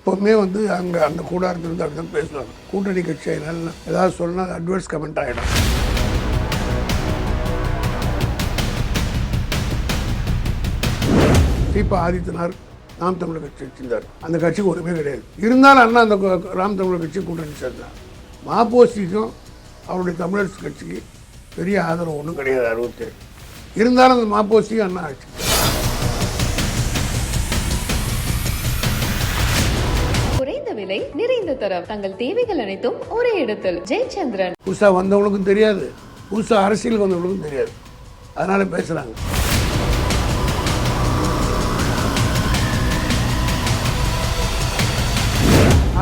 எப்போவுமே வந்து அங்கே அந்த கூட இருந்திருந்து அப்படி தான் பேசுவாங்க. கூட்டணி கட்சி அதனால ஏதாவது சொன்னால் அட்வைஸ் கமெண்ட் ஆகிடும் தீபா ஆதித்தனார் நாம் தமிழர் கட்சி வச்சிருந்தார் அந்த கட்சிக்கு ஒன்றுமே கிடையாது. இருந்தாலும் அண்ணா அந்த கு- ராம் தமிழர் கட்சி கூட்டணி சேர்ந்தார். மாப்போசிக்கும் அவருடைய தமிழர் கட்சிக்கு பெரிய ஆதரவு ஒன்றும் கிடையாது அறுபத்தேழு. இருந்தாலும் அந்த மாப்போசியும் அண்ணா ஆட்சி. தரம் தங்கள் தேவைகள் அனைத்தும் ஒரே இடத்தில். ஜெயச்சந்திரன். புதுசாக வந்தவங்களுக்கும் தெரியாது. புதுசாக அரசியல் வந்தவங்களுக்கும் தெரியாது. அதனால பேசுகிறாங்க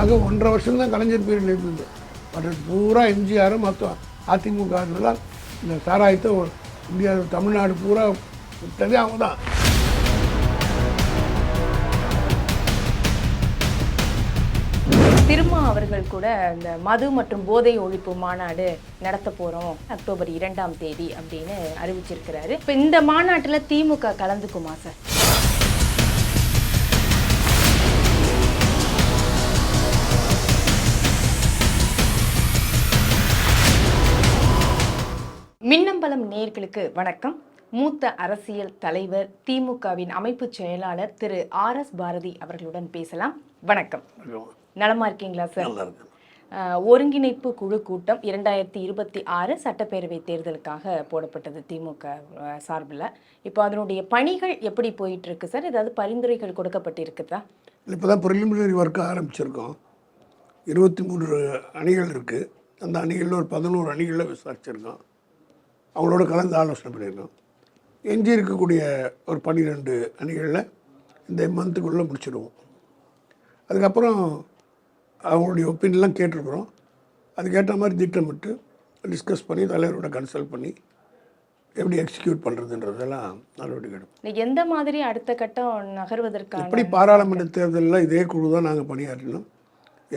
ஆக ஒன்றரை வருஷம் தான் கலைஞர் பீரியட் இருந்தது. பட் பூரா எம்ஜிஆர் மற்ற அதிமுக இந்த சாராயத்தை இந்தியா தமிழ்நாடு பூரா விட்டதே அவங்க தான். திருமா அவர்கள் கூட இந்த மது மற்றும் போதை ஒழிப்பு மாநாடு நடத்த போகிறோம் அக்டோபர் இரண்டாம் தேதி அப்படின்னு அறிவிச்சிருக்கிறாரு. இப்போ இந்த மாநாட்டில் திமுக கலந்துக்குமா சார்? மின்னம்பலம் நேர்களுக்கு வணக்கம். மூத்த அரசியல் தலைவர் திமுகவின் அமைப்பு செயலாளர் திரு ஆர் எஸ் பாரதி அவர்களுடன் பேசலாம். வணக்கம். நலமா இருக்கீங்களா சார் நல்லா இருக்கு. ஒருங்கிணைப்பு குழு கூட்டம் இரண்டாயிரத்தி இருபத்தி ஆறு சட்டப்பேரவை தேர்தலுக்காக போடப்பட்டது திமுக சார்பில். இப்போ அதனுடைய பணிகள் எப்படி போயிட்டு இருக்கு சார் ஏதாவது பரிந்துரைகள் கொடுக்கப்பட்டிருக்குதா? இப்போ தான் ப்ரிலிமினரி ஒர்க்கு ஆரம்பிச்சிருக்கோம். இருபத்தி மூன்று அணிகள் இருக்குது அந்த அணிகளில் ஒரு பதினோரு அணிகளில் விசாரிச்சிருக்கோம். அவங்களோட கலந்து ஆலோசனை பண்ணியிருக்கோம். எஞ்சி இருக்கக்கூடிய ஒரு பன்னிரெண்டு அணிகளில் இந்த மந்த்துக்குள்ளே முடிச்சிடுவோம். அதுக்கப்புறம் அவங்களுடைய ஒப்பீனியன்லாம் கேட்டிருக்கிறோம். அதுக்கேற்ற மாதிரி திட்டமிட்டு டிஸ்கஸ் பண்ணி தலைவரோட கன்சல்ட் பண்ணி எப்படி எக்ஸிக்யூட் பண்ணுறதுன்றதெல்லாம் நடவடிக்கை எடுப்போம் எந்த மாதிரி அடுத்த கட்டம் நகர்வதற்கான எப்படி பாராளுமன்ற தேர்தலில் இதே குழு தான் நாங்கள் பணியாற்றினோம்.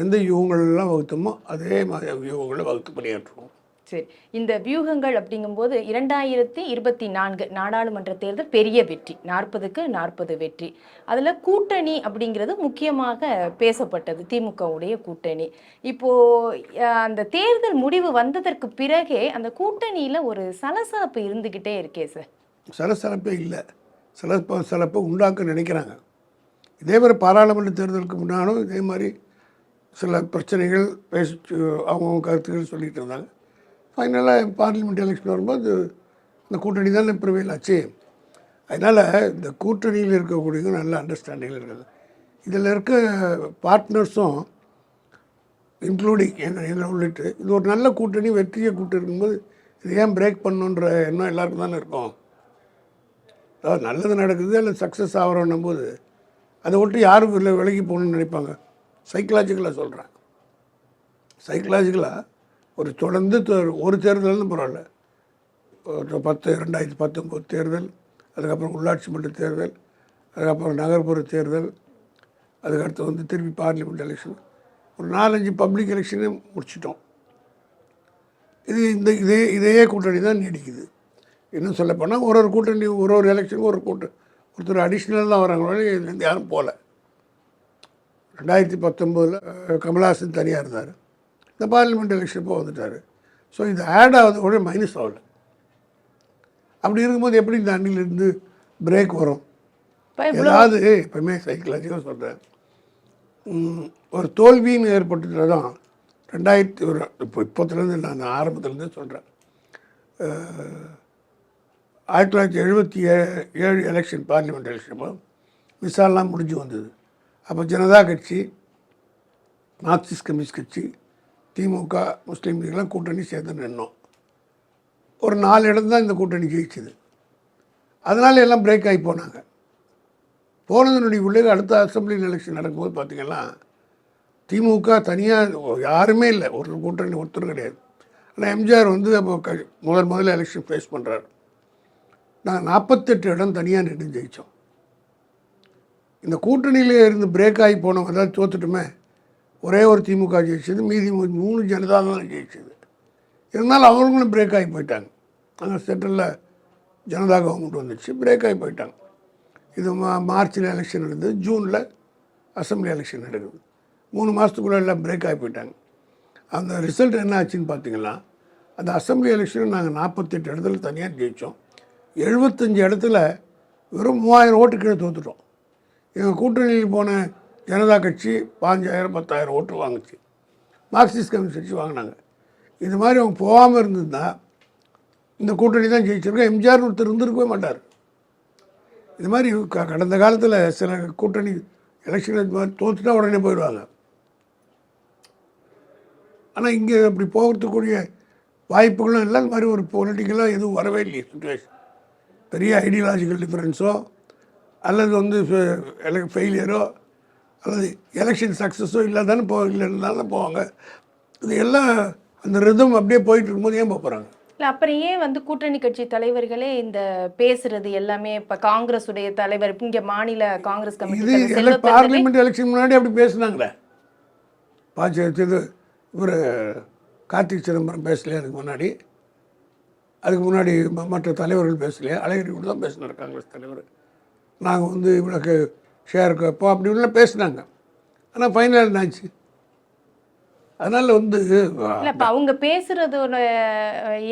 எந்த யூகங்கள்லாம் வகுத்தோமோ அதே மாதிரி யூகங்களை வகுத்து பணியாற்றுவோம். சரி. இந்த வியூகங்கள் அப்படிங்கும்போது இரண்டாயிரத்தி இருபத்தி நான்கு நாடாளுமன்ற தேர்தல் பெரிய வெற்றி. நாற்பதுக்கு நாற்பது வெற்றி. அதில் கூட்டணி அப்படிங்கிறது முக்கியமாக பேசப்பட்டது திமுகவுடைய கூட்டணி. இப்போ அந்த தேர்தல் முடிவு வந்ததற்கு பிறகே அந்த கூட்டணியில் ஒரு சலசலப்பு இருந்துக்கிட்டே இருக்கே சார். சலசலப்பே இல்லை. சலப்ப சலப்பை உண்டாக்க நினைக்கிறாங்க. இதே மாதிரி பாராளுமன்ற தேர்தலுக்கு முன்னாலும் இதே மாதிரி சில பிரச்சனைகள் பேசி அவங்கவுங்க கருத்துக்கள் சொல்லிகிட்டு இருந்தாங்க. ஃபைனலாக பார்லிமெண்ட் எலெக்ஷன் வரும்போது இந்த கூட்டணி தானே ப்ரிவைல் ஆச்சு. அதனால் இந்த கூட்டணியில் இருக்கக்கூடியவங்க நல்ல அண்டர்ஸ்டாண்டிங்கில் இருக்குது. இதில் இருக்க பார்ட்னர்ஸும் இன்க்ளூடிங் என்ன இதில் உள்ளிட்டு இது ஒரு நல்ல கூட்டணி வெற்றியை கூட்டு இருக்கும்போது இது ஏன் பிரேக் பண்ணுன்ற எண்ணம் எல்லாருக்கும் தானே இருக்கும். அதாவது நல்லது நடக்குது அல்லது சக்ஸஸ் ஆகிறோன்னும் போது அதை விட்டு யாரும் இல்லை விலகி போகணும்னு நினைப்பாங்க. சைக்கலாஜிக்கலாக சொல்கிறேன் சைக்கலாஜிக்கலாக ஒரு தொடர்ந்து ஒரு தேர்தல்னு பரவாயில்ல. ஒரு பத்து ரெண்டாயிரத்தி பத்தொம்போது தேர்தல் அதுக்கப்புறம் உள்ளாட்சி மன்ற தேர்தல் அதுக்கப்புறம் நகர்ப்புற தேர்தல் அதுக்கடுத்து வந்து திருப்பி பார்லிமெண்ட் எலெக்ஷன் ஒரு நாலஞ்சு பப்ளிக் எலெக்ஷனே முடிச்சிட்டோம். இது இந்த இதே இதே கூட்டணி தான் நீடிக்குது. இன்னும் சொல்லப்போனால் ஒரு ஒரு கூட்டணி ஒரு ஒரு எலெக்ஷனுக்கு ஒரு கூட்ட ஒருத்தர் அடிஷ்னல் தான் வராங்களோ இதுலேருந்து யாரும் போகல ரெண்டாயிரத்தி பத்தொம்போதில் கமல்ஹாசன் தனியாக இருந்தார். இந்த பார்லிமெண்ட் எலெக்ஷன் வந்துட்டார்? ஸோ இது ஆட் ஆகுது கூட மைனஸ் ஆகல. அப்படி இருக்கும்போது எப்படி இந்த அணிலிருந்து பிரேக் வரும்? ஏதாவது எப்பவுமே சைக்கலாஜிக்காக சொல்கிறேன் ஒரு தோல்வின்னு ஏற்பட்டுட்டு தான் ரெண்டாயிரத்தி ஒரு இப்போ இப்போத்துலேருந்து நான் ஆரம்பத்துலேருந்தே சொல்கிறேன் ஆயிரத்தி தொள்ளாயிரத்தி எழுபத்தி ஏழு ஏழு எலெக்ஷன் பார்லிமெண்ட் எலெக்ஷன் விசாலாம் முடிஞ்சு வந்தது. அப்போ ஜனதா கட்சி மார்க்சிஸ்ட் கம்யூனிஸ்ட் கட்சி திமுக முஸ்லீம் லீக்லாம் கூட்டணி சேர்ந்து நின்னோம். ஒரு நாலு இடம் தான் இந்த கூட்டணி ஜெயிச்சுது. அதனால எல்லாம் பிரேக் ஆகி போனாங்க. போனதனுடைய உள்ளே அடுத்த அசம்பிளி எலெக்ஷன் நடக்கும்போது பார்த்தீங்கன்னா திமுக தனியாக யாருமே இல்லை. ஒரு கூட்டணி ஒருத்தர் கிடையாது. ஆனால் எம்ஜிஆர் வந்து அப்போ க முதல் முதல்ல எலெக்ஷன் ஃபேஸ் பண்ணுறாரு நாங்கள் நாற்பத்தெட்டு இடம் தனியாக நின்று ஜெயித்தோம் இந்த கூட்டணியிலே இருந்து பிரேக் ஆகி போனவங்க ஏதாவது தோத்துட்டுமே. ஒரே ஒரு திமுக ஜெயிச்சது மீதி மூணு ஜனதா தான் ஜெயிச்சது. இருந்தாலும் அவங்களும் பிரேக் ஆகி போயிட்டாங்க. அங்கே சென்ட்ரலில் ஜனதா கவர்மெண்ட் வந்துச்சு பிரேக் ஆகி போயிட்டாங்க. இது மா மார்ச்சில் எலெக்ஷன் நடந்தது ஜூனில் அசம்பிளி எலெக்ஷன் நடக்குது. மூணு மாதத்துக்குள்ளே எல்லாம் பிரேக் ஆகி போயிட்டாங்க. அந்த ரிசல்ட் என்ன ஆச்சுன்னு பார்த்தீங்கன்னா அந்த அசம்பிளி எலெக்ஷனில் நாங்கள் நாற்பத்தெட்டு இடத்துல தனியாக ஜெயித்தோம் எழுபத்தஞ்சி இடத்துல வெறும் மூவாயிரம் ஓட்டு கீழே தோத்துட்டோம். எங்கள் கூட்டணியில் போன ஜனதா கட்சி பாஞ்சாயிரம் பத்தாயிரம் ஓட்டு வாங்குச்சு. மார்க்சிஸ்ட் கம்யூனிஸ்ட் கட்சி வாங்கினாங்க. இது மாதிரி அவங்க போகாமல் இருந்திருந்தா இந்த கூட்டணி தான் ஜெயிச்சிருக்கோம். எம்ஜிஆர் ஒருத்தர் இருந்திருக்கவே மாட்டார். இது மாதிரி க- கடந்த காலத்தில் சில கூட்டணி எலெக்ஷன் இது மாதிரி தோத்துட்டா உடனே போயிடுவாங்க. ஆனால் இங்கே அப்படி போகிறதுக்குரிய வாய்ப்புகளும் இல்லை. இந்த மாதிரி ஒரு பொலிட்டிக்கலாக எதுவும் வரவே இல்லையே சுச்சுவேஷன் பெரிய ஐடியாலஜிக்கல் டிஃப்ரென்ஸோ அல்லது வந்து ஃபெயிலியரோ அல்லது எலெக்ஷன் சக்ஸஸோ இல்லாதானே போ இல்லைன்னாலும் போவாங்க. இது எல்லாம் அந்த ரிதம் அப்படியே போயிட்டு இருக்கும்போது ஏன் போக போகிறாங்க இல்ல அப்புறம் ஏன் வந்து கூட்டணி கட்சி தலைவர்களே இந்த பேசுறது எல்லாமே இப்ப காங்கிரஸ் உடைய தலைவர் இங்க மாநில காங்கிரஸ் கமிட்டி பார்லிமெண்ட் எலெக்ஷன் முன்னாடி அப்படி பேசுனாங்களே. பாச்ச இது இவர் கார்த்திக் சிதம்பரம் பேசலையே அதுக்கு முன்னாடி? அதுக்கு முன்னாடி மற்ற தலைவர்கள் பேசலையே? அழகிரி கூட தான் பேசினார் காங்கிரஸ் தலைவர். நாங்கள் வந்து இவ்வளோக்கு ஷேர் இப்போ அப்படி இப்படிலாம் பேசினாங்க. ஆனால் ஃபைனல் என்னாச்சு அதனால் வந்து இல்லை இப்ப அவங்க பேசுறதோட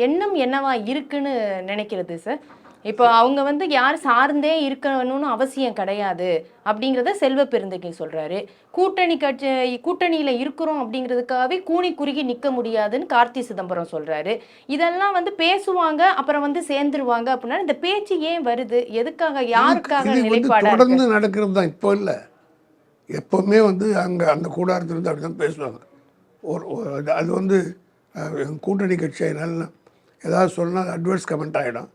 எண்ணம் என்னவா இருக்குன்னு நினைக்கிறது சார் இப்போ அவங்க வந்து யார் சார்ந்தே இருக்கணும்னு அவசியம் கிடையாது அப்படிங்கிறத செல்வ பெருந்தகை சொல்றாரு. கூட்டணி கட்சி கூட்டணியில இருக்கிறோம் அப்படிங்கிறதுக்காகவே கூனி குறுகி நிக்க முடியாதுன்னு கார்த்தி சிதம்பரம் சொல்றாரு. இதெல்லாம் வந்து பேசுவாங்க அப்புறம் வந்து சேர்ந்துருவாங்க அப்படின்னா இந்த பேச்சு ஏன் வருது? எதுக்காக யாருக்காக நிலைப்பாடா தொடர்ந்து நடக்கிறது தான் இப்போ இல்லை. எப்போவுமே வந்து அங்கே அந்த கூடாரத்துல இருந்து அப்படி தான் பேசுவாங்க. ஒரு அது- வந்து கூட்டணி கட்சி அதனால ஏதாவது சொன்னால் அட்வர்ஸ் கமெண்ட் ஆகிடும்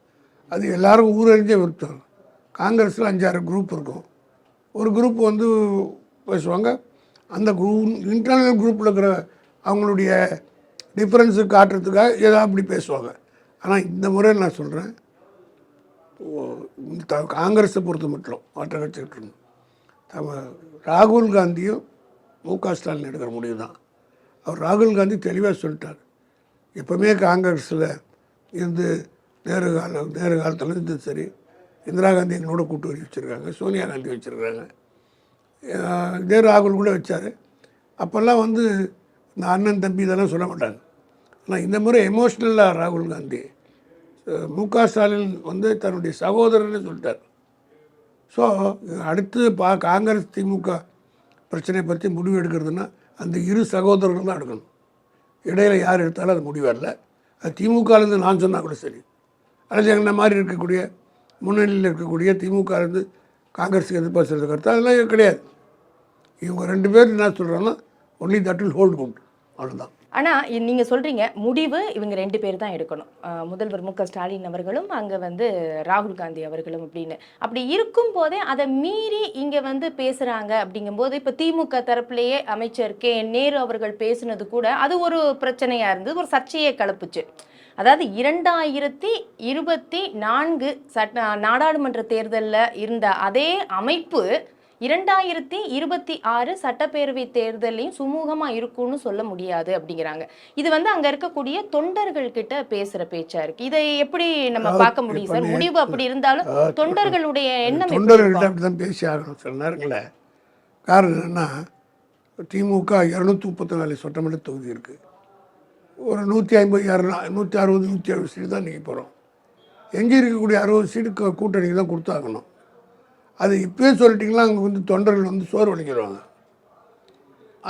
அது எல்லாரும் ஊரறிஞ்சே விருத்தம். காங்கிரஸில் அஞ்சாறு குரூப் இருக்கும். ஒரு குரூப் வந்து பேசுவாங்க. அந்த குரூப் இன்டர்னல் குரூப்பில் இருக்கிற அவங்களுடைய டிஃப்ரென்ஸு காட்டுறதுக்காக ஏதாவது அப்படி பேசுவாங்க. ஆனால் இந்த முறை நான் சொல்கிறேன் காங்கிரஸை பொறுத்த மட்டும் மற்ற கட்சிகிட்டு இருந்தோம் தம ராகுல் காந்தியும் மு க ஸ்டாலின் எடுக்கிற முடிவு தான். அவர் ராகுல் காந்தி தெளிவாக சொல்லிட்டார். எப்போவுமே காங்கிரஸில் இருந்து நேரு காலம் நேரு காலத்தில் சரி இந்திரா காந்தி எங்களோட கூட்டு வரி வச்சுருக்காங்க சோனியா காந்தி வச்சுருக்காங்க. இதே ராகுல் கூட வச்சார். அப்போல்லாம் வந்து இந்த அண்ணன் தம்பி இதெல்லாம் சொல்ல மாட்டாங்க. ஆனால் இந்த முறை எமோஷ்னலாக ராகுல் காந்தி மு க ஸ்டாலின் வந்து தன்னுடைய சகோதரர்னு சொல்லிட்டார். ஸோ அடுத்து பா காங்கிரஸ் திமுக பிரச்சனையை பற்றி முடிவு எடுக்கிறதுனா அந்த இரு சகோதரர்கள் தான் எடுக்கணும். இடையில யார் எடுத்தாலும் அது முடிவரல அது திமுகலேருந்து நான் சொன்னால் கூட சரி. அல்லது எங்களை மாதிரி இருக்கக்கூடிய முன்னணியில் இருக்கக்கூடிய திமுக இருந்து காங்கிரஸுக்கு எதிர்ப்பு சொல்கிறது கருத்து. அதெல்லாம் கிடையாது. இவங்க ரெண்டு பேர் என்ன சொல்கிறாங்கன்னா only that will hold good அவ்வளோதான் ஆனால் நீங்கள் சொல்கிறீங்க முடிவு இவங்க ரெண்டு பேர் தான் எடுக்கணும். முதல்வர் மு ஸ்டாலின் அவர்களும் அங்கே வந்து ராகுல் காந்தி அவர்களும் அப்படின்னு. அப்படி இருக்கும் போதே அதை மீறி இங்கே வந்து பேசுகிறாங்க அப்படிங்கும்போது இப்போ திமுக தரப்புலேயே அமைச்சர் கே. நேரு அவர்கள் பேசுனது கூட அது ஒரு பிரச்சனையாக இருந்து ஒரு சர்ச்சையை கலப்புச்சு. அதாவது இரண்டாயிரத்தி இருபத்தி நான்கு சட்ட நாடாளுமன்ற தேர்தலில் இருந்த அதே அமைப்பு இரண்டாயிரத்தி இருபத்தி ஆறு சட்டப்பேரவை தேர்தலையும் சுமூகமா இருக்கும்னு சொல்ல முடியாது அப்படிங்கிறாங்க. இது வந்து அங்க இருக்கக்கூடிய தொண்டர்கள் கிட்ட பேசுற பேச்சா இருக்கு. இதை எப்படி நம்ம பார்க்க முடியும் சார்? முடிவு அப்படி இருந்தாலும் தொண்டர்களுடைய எண்ணம் தொண்டர்கள்ட்ட? அப்படி தான் பேசி ஆகணும். சில நேரங்களில் காரணம் என்னென்னா திமுக இரநூத்தி முப்பத்தி நாலு சட்டமன்ற தொகுதி இருக்குது ஒரு நூற்றி ஐம்பது இரநூ நூற்றி அறுபது நூற்றி அறுபது சீட்டு தான் நீங்கள் போகிறோம் எங்கே இருக்கக்கூடிய அறுபது சீட்டு கூட்டணிக்கு தான் கொடுத்தாகணும். அது இப்போயே சொல்லிட்டிங்கன்னா அங்கே வந்து தொண்டர்கள் வந்து சோறு வலிக்கிறாங்க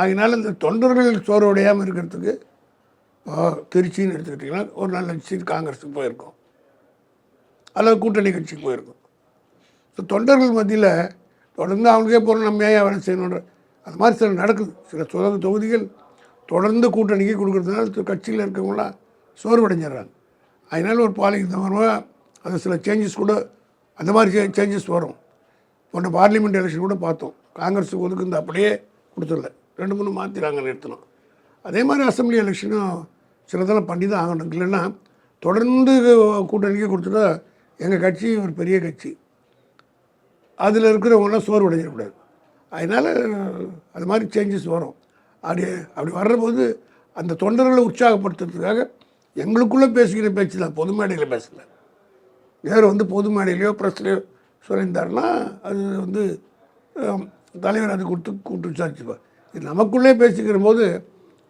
அதனால் இந்த தொண்டர்கள் சோறு உடையாமல் இருக்கிறதுக்கு திருச்சின்னு எடுத்துக்கிட்டிங்கன்னா ஒரு நல்ல சீட் காங்கிரஸுக்கு போயிருக்கோம். அல்லது கூட்டணி கட்சிக்கு போயிருக்கோம். ஸோ தொண்டர்கள் மத்தியில் தொடர்ந்து அவங்களுக்கே போகிறோம் நம்ம ஏன் வேலை செய்யணுன்ற அது மாதிரி சில நடக்குது. சில சுதந்திர தொகுதிகள் தொடர்ந்து கூட்டணிக்கு கொடுக்குறதுனால கட்சியில் இருக்கவங்களாம் சோர்வடைஞ்சிடுறாங்க. அதனால் ஒரு பாலிக்கு தவிர அது சில சேஞ்சஸ் கூட அந்த மாதிரி சேஞ்சஸ் வரும். போன பார்லிமெண்ட் எலெக்ஷன் கூட பார்த்தோம். காங்கிரஸுக்கு ஒதுக்குந்து அப்படியே கொடுத்துடல. ரெண்டு மூணு மாற்றிறாங்க நிறுத்தணும் அதே மாதிரி அசம்பிளி எலெக்ஷனும் சிலதெல்லாம் பண்ணி தான் ஆகணும். இல்லைன்னா தொடர்ந்து கூட்டணிக்கு கொடுத்துட்டா எங்கள் கட்சி ஒரு பெரிய கட்சி. அதில் இருக்கிறவங்களாம் சோர்வடைஞ்சிடக்கூடாது. அதனால் அது மாதிரி சேஞ்சஸ் வரும். அப்படி அப்படி வர்றபோது அந்த தொண்டர்களை உற்சாகப்படுத்துறதுக்காக எங்களுக்குள்ளே பேசுகிற பேச்சு தான் பொது மேடையில் பேசல. வேறு வந்து பொது மேடையிலையோ ப்ரெஸ்லையோ சொல்லியிருந்தாருன்னா அது வந்து தலைவர் அது கொடுத்து கூப்பிட்டு விசாரிச்சுப்பார். இது நமக்குள்ளே பேசிக்கிற போது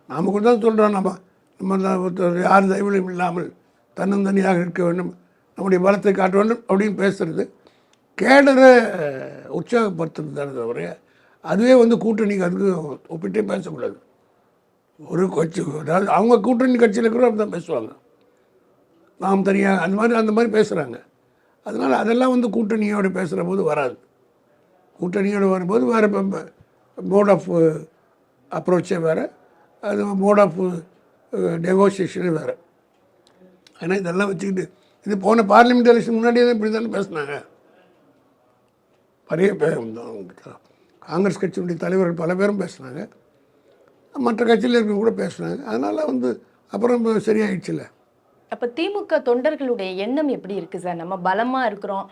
நமக்கு தான் சொல்கிறோம் நம்ம நம்ம ஒருத்தர் யார் தயவிலும் இல்லாமல் தன்னந்தனியாக இருக்க வேண்டும் நம்முடைய பலத்தை காட்ட வேண்டும் அப்படின்னு பேசுறது கேடரை உற்சாகப்படுத்துறது தானே தவிர அதுவே வந்து கூட்டணிக்கு அதுக்கு ஒப்பிட்டே பேசக்கூடாது ஒரு கட்சி அதாவது அவங்க கூட்டணி கட்சியில் இருக்கிற தான் பேசுவாங்க. நாம் தனியாக அந்த மாதிரி அந்த மாதிரி பேசுகிறாங்க அதனால் அதெல்லாம் வந்து கூட்டணியோடு பேசுகிற போது வராது. கூட்டணியோடு வரும்போது வேறு மோட் ஆஃப் அப்ரோச்சே வேறு. அது மோட் ஆஃப் நெகோசியேஷனே வேறு. ஆனால் இதெல்லாம் வச்சுக்கிட்டு இது போன பார்லிமெண்ட் எலெக்ஷன் முன்னாடியே தான் இப்படி தானே பேசினாங்க நிறைய பேர் காங்கிரஸ் கட்சியினுடைய தலைவர்கள் பல பேரும் பேசுனாங்க. மற்ற கட்சியில் இருக்கவங்க கூட பேசுனாங்க. அதனால் வந்து அப்புறம் சரியாயிடுச்சுல்ல அப்ப திமுக தொண்டர்களுடைய எண்ணம் எப்படி இருக்கு சார்? நம்ம பலமா இருக்கிறோம்.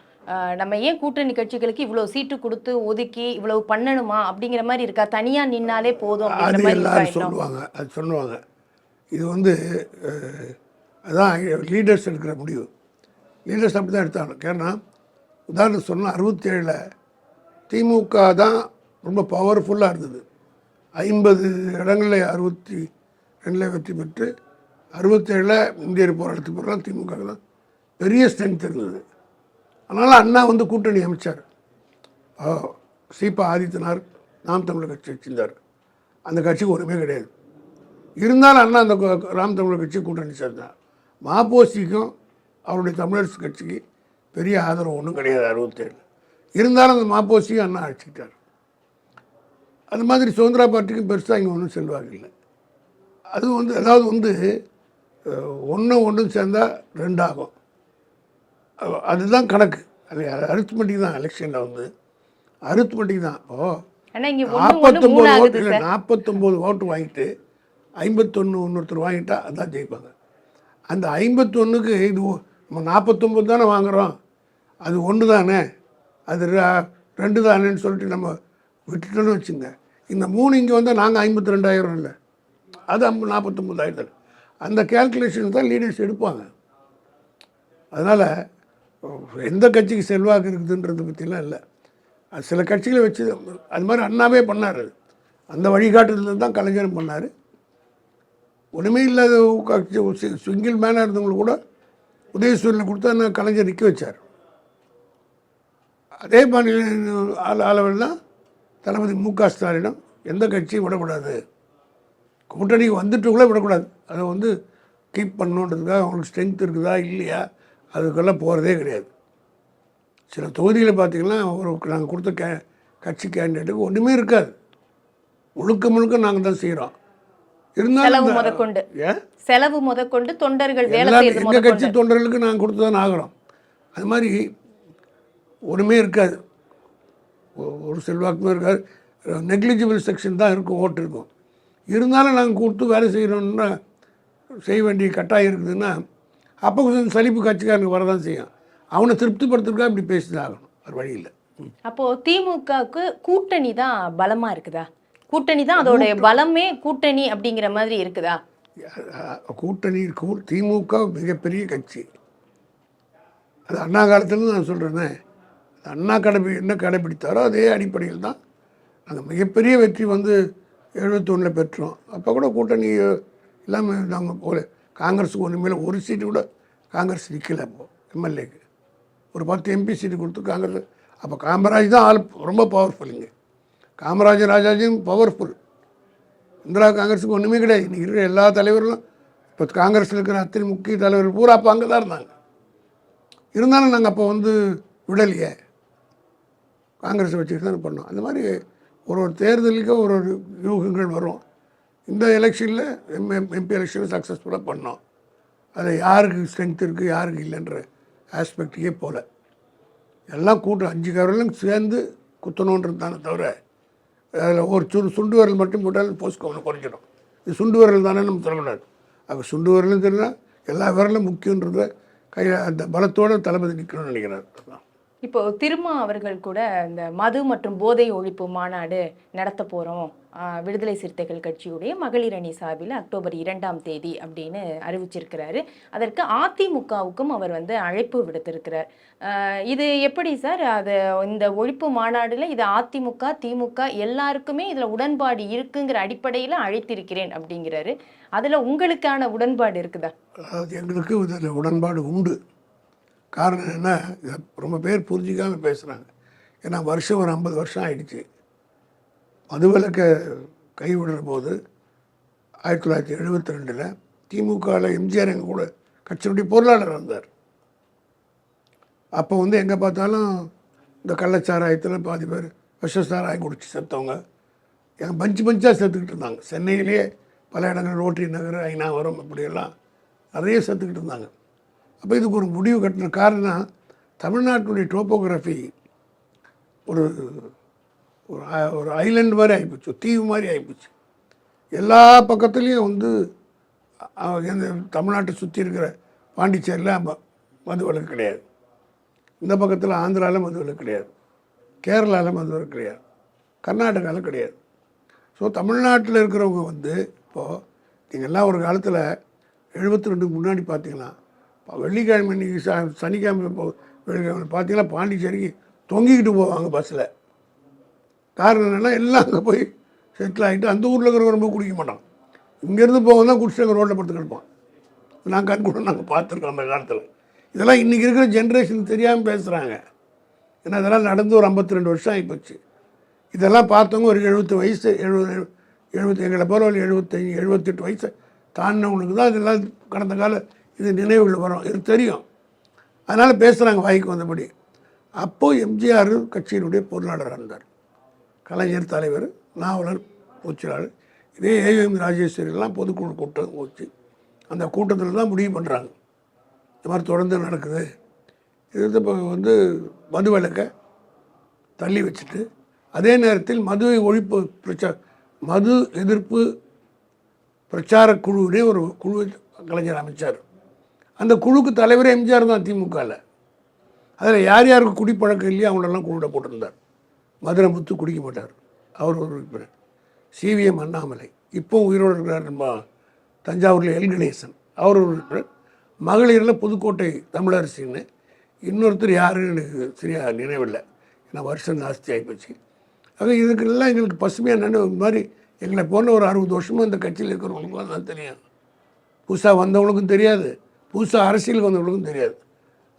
நம்ம ஏன் கூட்டணி கட்சிகளுக்கு இவ்வளவு சீட்டு கொடுத்து ஒதுக்கி இவ்வளவு பண்ணணுமா அப்படிங்கிற மாதிரி இருக்கா? தனியா நின்னாலே போதும் அது எல்லாரும்? சொல்லுவாங்க. அது சொல்லுவாங்க. இது வந்து அதான் லீடர்ஸ் எடுக்கிற முடிவு. லீடர்ஸ் அப்படி தான் எடுத்தாங்க. ஏன்னா உதாரணம் சொன்னால் அறுபத்தேழில் திமுக தான் ரொம்ப பவர்ஃபுல்லாக இருந்தது. ஐம்பது இடங்களில் அறுபத்தி ரெண்டில் வெற்றி பெற்று அறுபத்தேழில் இந்தியர் போராட்டத்துக்கு பிறகு திமுக தான் பெரிய ஸ்ட்ரென்த் இருந்தது. அதனால் அண்ணா வந்து கூட்டணி அமைச்சார். சீபா ஆதித்தனார் நாம் தமிழர் கட்சி வச்சிருந்தார். அந்த கட்சிக்கு ஒன்றுமே கிடையாது. இருந்தாலும் அண்ணா அந்த நாம் ராம் தமிழர் கட்சி கூட்டணி சேர்ந்தார். மாப்போசிக்கும் அவருடைய தமிழரசு கட்சிக்கு பெரிய ஆதரவு ஒன்றும் கிடையாது அறுபத்தேழு இருந்தாலும் அந்த மாப்போசியும் அண்ணா அழைச்சிக்கிட்டார். அது மாதிரி சுதந்திரா பார்ட்டிக்கும் பெருசாக இங்கே ஒன்றும் செல்வாக்கு இல்லை. அது வந்து அதாவது வந்து ஒன்று ஒன்றும் சேர்ந்தால் ரெண்டாகும். அதுதான் கணக்கு. அது அரித்மெட்டிக் தான் எலெக்ஷனில் வந்து. அரித்மெட்டிக் தான். மூணு நாற்பத்தொம்போது ஓட்டு இல்லை நாற்பத்தொம்போது ஓட்டு வாங்கிட்டு ஐம்பத்தொன்று இன்னொருத்தர் வாங்கிட்டா அதான் ஜெயிப்பாங்க. அந்த ஐம்பத்தொன்றுக்கு இது நம்ம நாற்பத்தொம்போது தானே வாங்குகிறோம் அது ஒன்று தானே அது ரெண்டு தானேன்னு சொல்லிட்டு நம்ம விட்டுட்டோன்னு வச்சுங்க. இந்த மூணு இங்கே வந்தால் நாங்கள் ஐம்பத்தி ரெண்டாயிரம் இல்லை. அது ஐம்பது நாற்பத்தொம்பதாயிரத்தில் அந்த கேல்குலேஷன் தான் லீடர்ஸ் எடுப்பாங்க. அதனால் எந்த கட்சிக்கு செல்வாக்கு இருக்குதுன்றதை பற்றிலாம் இல்லை. அது சில கட்சிகளை வச்சு அது மாதிரி அண்ணாவே பண்ணார் அந்த வழிகாட்டுதல் தான் கலைஞரும் பண்ணார். ஒன்றுமே இல்லாத கட்சி சிங்கிள் மேனாக இருந்தவங்களுக்கு கூட உதயசூரியனை கொடுத்து அந்த கலைஞர் நிற்க வச்சார். அதே மாதிரி அள- அளவில் தான் தளபதி மு க ஸ்டாலினும் எந்த கட்சியும் விடக்கூடாது. கூட்டணிக்கு வந்துட்டு கூட விடக்கூடாது. அதை வந்து கீப் பண்ணணுன்றதுக்காக அவங்களுக்கு ஸ்ட்ரென்த் இருக்குதா இல்லையா அதுக்கெல்லாம் போகிறதே கிடையாது. சில தொகுதிகளை பார்த்தீங்கன்னா ஒரு நாங்கள் கொடுத்த கே கட்சி கேண்டிடேட்டுக்கு ஒன்றுமே இருக்காது. முழுக்க முழுக்க நாங்கள் தான் செய்கிறோம் இருந்தாலும் செலவு முதற்கொண்டு. தொண்டர்கள் எங்கள் கட்சி தொண்டர்களுக்கு நாங்கள் கொடுத்து தான் ஆகிறோம் அது மாதிரி ஒன்றுமே இருக்காது. ஒரு செல்வாக்குமே இருக்காது. நெக்லிஜிபிள் செக்ஷன் தான் இருக்கும் ஓட்டு இருக்கும். இருந்தாலும் நாங்கள் கொடுத்து வேலை செய்கிறோம்னா செய்ய வேண்டிய கட்டாயம் இருக்குதுன்னா அப்போ கொஞ்சம் சலிப்பு கட்சிக்காரனுக்கு வரதான் செய்யும். அவனை திருப்திப்படுத்துறதுக்காக இப்படி பேசிதான் ஆகணும். ஒரு வழி இல்லை. அப்போ திமுகவுக்கு கூட்டணி தான் பலமா இருக்குதா? கூட்டணி தான் அதோடைய பலமே கூட்டணி அப்படிங்கிற மாதிரி இருக்குதா? கூட்டணி கூ திமுக மிகப்பெரிய கட்சி. அது அண்ணா காலத்துலேருந்து நான் சொல்கிறேனே அண்ணா கடைபி என்ன கடைபிடித்தாரோ அதே அடிப்படையில் தான் நாங்கள் மிகப்பெரிய வெற்றி வந்து எழுபத்தொன்னில் பெற்றோம். அப்போ கூட கூட்டணி இல்லாமல் நாங்கள் போல காங்கிரஸுக்கு ஒன்றுமே இல்லை. ஒரு சீட்டு கூட காங்கிரஸ் நிற்கல அப்போ எம்எல்ஏக்கு. ஒரு பத்து எம்பி சீட்டு கொடுத்து காங்கிரஸ் அப்போ காமராஜ் தான் ஆள் ரொம்ப பவர்ஃபுல்லுங்க காமராஜர் ராஜாஜியும் பவர்ஃபுல் இந்திரா காங்கிரஸுக்கு ஒன்றுமே கிடையாது. இன்றைக்கி இருக்கிற எல்லா தலைவர்களும் இப்போ காங்கிரஸில் இருக்கிற அத்தனை முக்கிய தலைவர்கள் பூரா அப்போ அங்கே தான் இருந்தாங்க. இருந்தாலும் நாங்கள் அப்போ வந்து விடலையே. காங்கிரஸை வச்சுட்டு தான் பண்ணோம். அந்த மாதிரி ஒரு ஒரு தேர்தலுக்கு ஒரு ஒரு யூகங்கள் வரும். இந்த எலெக்ஷனில் எம் எம்பி எலெக்ஷனில் சக்ஸஸ்ஃபுல்லாக பண்ணோம். அது யாருக்கு ஸ்ட்ரென்த் இருக்குது யாருக்கு இல்லைன்ற ஆஸ்பெக்டுக்கே போகல எல்லாம் கூட்டம் அஞ்சு கவரிலும் சேர்ந்து குத்தணுன்றது தானே தவிர அதில் ஒரு சுண்டு சுண்டு விரல் மட்டும் போட்டாலும் போஸ்ட் கவனம் குறைஞ்சிடும். இது சுண்டு விரல் தானே நம்ம சொல்லக்கூடாது. அப்போ சுண்டு விரலும் தெரியல எல்லா விரலும் முக்கியன்றத கையில் அந்த பலத்தோடு தளபதி நிற்கணும்னு நினைக்கிறார். அதான். இப்போ திருமா அவர்கள் கூட இந்த மது மற்றும் போதை ஒழிப்பு மாநாடு நடத்த போறோம். விடுதலை சிறுத்தைகள் கட்சியுடைய மகளிர் அணி சார்பில் அக்டோபர் இரண்டாம் தேதி அப்படின்னு அறிவிச்சிருக்கிறாரு. அதற்கு அதிமுகவுக்கும் அவர் வந்து அழைப்பு விடுத்திருக்கிறார். இது எப்படி சார்? அது இந்த ஒழிப்பு மாநாடுல இது அதிமுக திமுக எல்லாருக்குமே இதுல உடன்பாடு இருக்குங்கிற அடிப்படையில அழைத்திருக்கிறேன் அப்படிங்கிறாரு. அதுல உங்களுக்கான உடன்பாடு இருக்குதா? அதாவது எங்களுக்கு இதில் உடன்பாடு உண்டு. காரணம் என்ன? இதை ரொம்ப பேர் புரிஞ்சிக்காமல் பேசுகிறாங்க ஏன்னா வருஷம் ஒரு ஐம்பது வருஷம் ஆயிடுச்சு. மதுவிலக்கை கைவிடுற போது ஆயிரத்தி தொள்ளாயிரத்தி எழுபத்தி ரெண்டில் திமுகவில் எம்ஜிஆர் எங்கள் கூட கட்சியினுடைய பொருளாளர் இருந்தார். அப்போ வந்து எங்கே பார்த்தாலும் இந்த கள்ளச்சாராயத்தில் பாதி பேர் விஷசாராயம் குடிச்சு செத்தவங்க. எங்கள் பஞ்சு பஞ்சாக செத்துக்கிட்டு இருந்தாங்க. சென்னையிலேயே பல இடங்கள் ரோட்டரி நகர் ஐநாவரம் இப்படியெல்லாம் நிறைய செத்துக்கிட்டு இருந்தாங்க. அப்போ இதுக்கு ஒரு முடிவு கட்டின காரணம் தமிழ்நாட்டினுடைய டோப்போகிராஃபி ஒரு ஒரு ஒரு ஐலண்ட் மாதிரி ஆகிப்போச்சு தீவு மாதிரி ஆகிப்போச்சு எல்லா பக்கத்துலேயும் வந்து இந்த தமிழ்நாட்டை சுற்றி இருக்கிற பாண்டிச்சேரியில் ம- மது விலக்கு கிடையாது. இந்த பக்கத்தில் ஆந்திராவில் மது விலக்கு கிடையாது. கேரளாவில் மது விலக்கு கிடையாது. கர்நாடகாவில் கிடையாது. ஸோ தமிழ்நாட்டில் இருக்கிறவங்க வந்து இப்போது நீங்கள்லாம் ஒரு காலத்தில் எழுபத்தி ரெண்டுக்கு முன்னாடி பார்த்தீங்கன்னா வெள்ளிக்கிழமை இன்னைக்கு ச சனிக்கிழமை வெள்ளிக்கிழமை பார்த்தீங்கன்னா பாண்டிச்சேரிக்கு தொங்கிக்கிட்டு போவாங்க பஸ்ஸில் காரணம் என்னென்னா எல்லாம் அங்கே போய் செட்டில் ஆகிட்டு அந்த ஊரில் இருக்கிறவங்க ரொம்ப குடிக்க மாட்டான். இங்கேருந்து போக தான் குடிச்சு அங்கே ரோட்டில் படுத்து கிடப்பான். நான் கண் கூட நாங்கள் பார்த்துருக்கோம் அந்த காலத்தில். இதெல்லாம் இன்றைக்கி இருக்கிற ஜென்ரேஷன் தெரியாமல் பேசுகிறாங்க ஏன்னா இதெல்லாம் நடந்து ஒரு ஐம்பத்தி ரெண்டு வருஷம் ஆகிப்போச்சு இதெல்லாம் பார்த்தவங்க ஒரு எழுபத்து வயசு எழுபது எழுபத்தி எங்களை போகிற ஒரு எழுபத்தஞ்சி எழுபத்தெட்டு வயசு தாண்டினவங்களுக்கு தான் இதெல்லாம் கடந்த கால இது நினைவுகள் வரும். இது தெரியும். அதனால் பேசுகிறாங்க வாய்க்கு வந்தபடி. அப்போது எம்ஜிஆர் கட்சியினுடைய பொருளாளராக இருந்தார். கலைஞர் தலைவர் நாவலர் பொச்சிலாளர். இதே ஏஎம் ராஜேஸ்வரிலாம் பொதுக்குழு கூட்டம் வச்சு அந்த கூட்டத்தில் தான் முடிவு பண்ணுறாங்க இந்த மாதிரி தொடர்ந்து நடக்குது. இது வந்து இப்போ வந்து மது விலக்கை தள்ளி வச்சுட்டு அதே நேரத்தில் மதுவை ஒழிப்பு பிரச்சா மது எதிர்ப்பு பிரச்சார குழுவினே ஒரு குழு கலைஞர் அமைச்சார். அந்த குழுக்கு தலைவர் எம்ஜிஆர் தான் திமுகவில் அதில் யார் யாருக்கு குடிப்பழக்கம் இல்லையோ அவங்களெல்லாம் குழுட போட்டிருந்தார். மதுரை முத்து குடிக்க மாட்டார். அவர் ஒரு உறுப்பினர். சிவிஎம் அண்ணாமலை. இப்போ உயிரோடு இருக்கிறார் நம்ம தஞ்சாவூரில் எல். கணேசன். அவர் ஒரு உறுப்பினர். மகளிரில் புதுக்கோட்டை தமிழரசின்னு. இன்னொருத்தர் யாருன்னு எனக்கு சரியாக நினைவில்லை. ஏன்னா வருஷம் ஜாஸ்தி ஆகிப்போச்சு ஆக இதுக்கெல்லாம் எங்களுக்கு பசுமையாக நினைவு மாதிரி எங்களை போன ஒரு அறுபது வருஷமாக இந்த கட்சியில் இருக்கிறவங்களுக்குலாம் தான் தெரியும். புதுசாக வந்தவங்களுக்கும் தெரியாது. புதுசாக அரசியலுக்கு வந்தவங்களுக்கும் தெரியாது.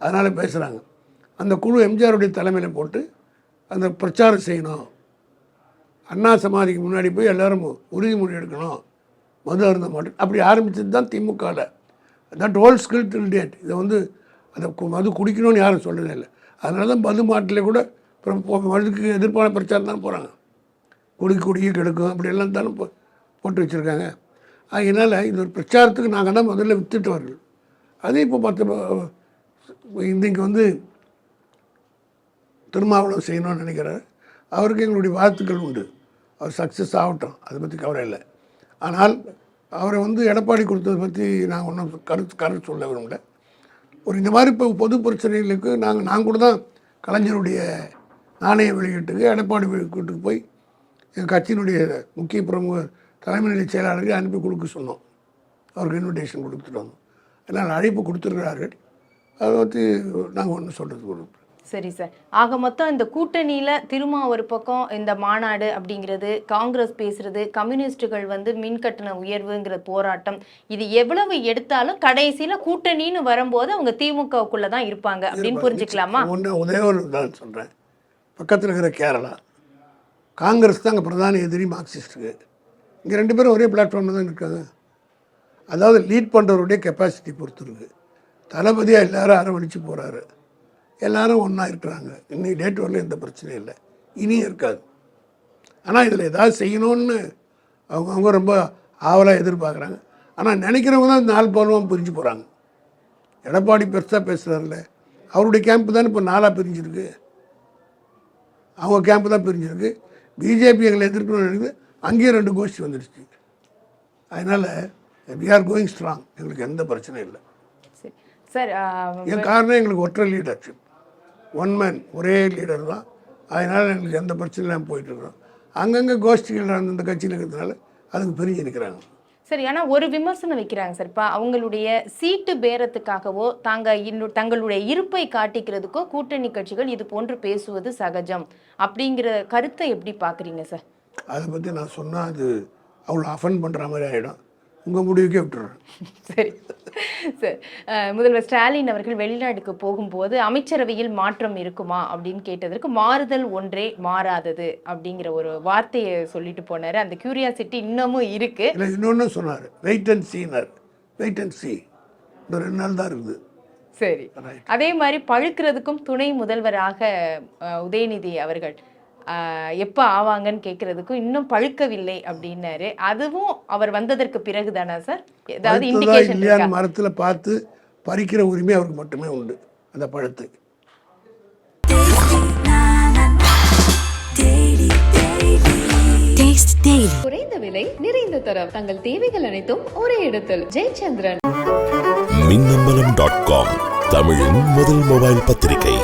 அதனால் பேசுகிறாங்க அந்த குழு எம்ஜிஆருடைய தலைமையில் போட்டு அந்த பிரச்சாரம் செய்யணும். அண்ணா சமாதிக்கு முன்னாடி போய் எல்லோரும் உறுதிமொழி எடுக்கணும். மது அருந்த மாட்டோம் அப்படி ஆரம்பிச்சது தான் திமுகவில் that whole skill till date இதை வந்து அதை மது குடிக்கணும்னு யாரும் சொல்கிறதே இல்லை. அதனால தான் மது மாட்டில் கூட அப்புறம் மதுக்கு எதிர்ப்பான பிரச்சாரம் தான் போகிறாங்க குடி குடிக்க கெடுக்கும் அப்படியெல்லாம் தானே போ போட்டு வச்சுருக்காங்க. அதனால் இது ஒரு பிரச்சாரத்துக்கு நாங்கள் தான் முதல்ல வித்துட்டவர்கள் அதே இப்போ பார்த்து இன்றைக்கி வந்து திருமாவளவன் செய்யணும்னு நினைக்கிறார் அவருக்கு எங்களுடைய வாழ்த்துக்கள் உண்டு. அவர் சக்ஸஸ் ஆகட்டும் அதை பற்றி கவலை இல்லை. ஆனால் அவரை வந்து எடப்பாடி கொடுத்ததை பற்றி நாங்கள் ஒன்றும் கருத்து கருத்து சொல்ல விரும்பல. ஒரு இந்த மாதிரி இப்போ பொது பிரச்சனைகளுக்கு நாங்கள் நான் கூட தான் கலைஞருடைய நாணய வெளியீட்டுக்கு எடப்பாடி வெளியீட்டுக்கு போய் எங்கள் கட்சியினுடைய முக்கிய பிரமுக தலைமை நிலை செயலாளருக்கு அனுப்பி கொடுக்க சொன்னோம். அவருக்கு இன்விடேஷன் கொடுத்துட்டு வந்தோம் அதனால் அழைப்பு கொடுத்துருக்கிறார்கள். அதை பற்றி நாங்கள் ஒன்றும் சொல்கிறதுக்கு விரும்பல சரி சார். ஆக மொத்தம் இந்த கூட்டணியில திருமா ஒரு பக்கம் இந்த மாநாடு அப்படிங்கிறது காங்கிரஸ் பேசுறது கம்யூனிஸ்டுகள் வந்து மின் கட்டண உயர்வுங்கிற போராட்டம் இது எவ்வளவு எடுத்தாலும் கடைசியில கூட்டணின்னு வரும்போது அவங்க திமுகவுக்குள்ள தான் இருப்பாங்க அப்படின்னு புரிஞ்சுக்கலாமா? ஒன்று ஒரு உதாரணம் சொல்கிறேன் பக்கத்தில் இருக்கிற கேரளா. காங்கிரஸ் தான் அங்கே பிரதான எதிரி மார்க்சிஸ்ட்டுக்கு இங்கே ரெண்டு பேரும் ஒரே பிளாட்ஃபார்மில் தான் இருக்காங்க அதாவது லீட் பண்ணுறவருடைய கெப்பாசிட்டி பொறுத்துருக்கு. தளபதியாக எல்லாரும் அரவணைச்சு போகிறாரு எல்லாரும் ஒன்றா இருக்கிறாங்க. இன்னைக்கு டேட் வரல எந்த பிரச்சனையும் இல்லை. இனியும் இருக்காது. ஆனால் இதில் ஏதாவது செய்யணும்னு அவங்கவுங்க ரொம்ப ஆவலாக எதிர்பார்க்குறாங்க. ஆனால் நினைக்கிறவங்க தான் நாலு பருவம் பிரிஞ்சு போகிறாங்க எடப்பாடி பெருசாக பேசுகிறாருல்ல அவருடைய கேம்ப் தானே இப்போ நாலாக பிரிஞ்சிருக்கு. அவங்க கேம்ப் தான் பிரிஞ்சிருக்கு. பிஜேபி எங்களை எதிர்க்கணும்னு நினைக்கிறது அங்கேயும் ரெண்டு கோஷ்டி வந்துடுச்சு. அதனால் வி ஆர் கோயிங் ஸ்ட்ராங் எங்களுக்கு எந்த பிரச்சனையும் இல்லை. சரி. என் காரணம் எங்களுக்கு ஒற்றை லீடர்ஷிப் ஒன் மேன் ஒரே லீடர் தான். அதனால் எங்களுக்கு எந்த பிரச்சனையும் இல்லாமல் போயிட்டுருக்கோம் அங்கங்கே கோஷ்டிகள் அந்தந்த கட்சியில் இருக்கிறதுனால அதுக்கு பிரிஞ்சு நிற்கிறாங்க சரி ஆனா ஒரு விமர்சனம் வைக்கிறாங்க சார். இப்ப அவங்களுடைய சீட்டு பேரத்துக்காகவோ தாங்க இன்னும் தங்களுடைய இருப்பை காட்டிக்கிறதுக்கோ கூட்டணி கட்சிகள் இது போன்று பேசுவது சகஜம். அப்படிங்கிற கருத்தை எப்படி பாக்குறீங்க சார்? அதை பற்றி நான் சொன்னால் அது அவ்வளோ அஃபன் பண்ணுற மாதிரி ஆகிடும் உங்கள் முடிவுக்கே விட்டுறேன். சரி. சார். முதல்வர் ஸ்டாலின் அவர்கள் வெளிநாட்டுக்கு போகும்போது அமைச்சரவையில் மாற்றம் இருக்குமா அப்படின்னு கேட்டதற்கு மாறுதல் ஒன்றே மாறாதது அப்படிங்கிற ஒரு வார்த்தையை சொல்லிட்டு போனாரு. அந்த கியூரியாசிட்டி இன்னமும் இருக்கு. இல்லை இன்னொன்று சொன்னார். வெயிட் அண்ட் சீனார் வெயிட் அண்ட் சி இந்த ரெண்டு நாள் தான் இருக்குது. சரி. அதே மாதிரி பழுக்கிறதுக்கும் துணை முதல்வராக உதயநிதி அவர்கள் எப்ப ஆவாங்கன்னு கேட்கறதுக்கும் இன்னும் பழுக்கவில்லை அப்படின்னாரு. அதுவும் அவர் வந்ததற்கு பிறகு தானா சார்? ஏதாவது இண்டிகேஷன் மரத்தில் பார்த்து பறிக்கிற உரிமை அவருக்கு மட்டுமே உண்டு அந்த பழத்தை. Taste Daily. குறைந்த விலை நிறைந்த தரம். தங்கள் தேவைகள் அனைத்தும் ஒரே இடத்தில். ஜெயச்சந்திரன். மின்னம்பலம் டாட் காம் தமிழின் முதல் மொபைல் பத்திரிகை.